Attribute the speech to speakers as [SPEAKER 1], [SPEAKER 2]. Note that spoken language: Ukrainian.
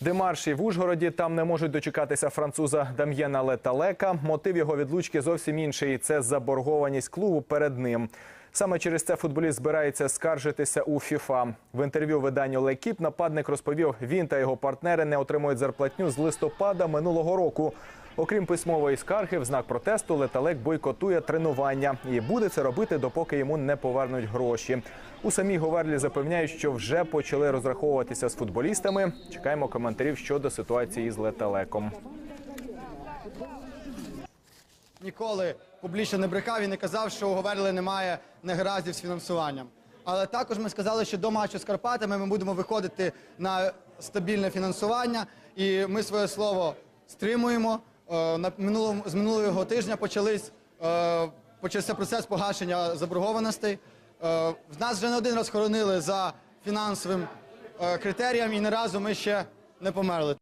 [SPEAKER 1] Демарші в Ужгороді там не можуть дочекатися француза Дам'єна Леталека. Мотив його відлучки зовсім інший. Це заборгованість клубу перед ним. Саме через це футболіст збирається скаржитися у ФІФА. В інтерв'ю виданню Лекіп нападник розповів, він та його партнери не отримують зарплатню з листопада минулого року. Окрім письмової скарги, в знак протесту Леталек бойкотує тренування і буде це робити, допоки йому не повернуть гроші. У самій Говерлі запевняють, що вже почали розраховуватися з футболістами. Чекаємо коментарів щодо ситуації з Леталеком.
[SPEAKER 2] ніколи публічно не брехав і не казав, що у Говерли немає негараздів з фінансуванням. Але також ми сказали, що до матчу з Карпатами ми будемо виходити на стабільне фінансування, і ми своє слово стримуємо. Е, На минулому з минулого тижня почались е, почався процес погашення заборгованостей. Е, В нас вже не один раз хоронили за фінансовим критеріям, і не разу ми ще не померли.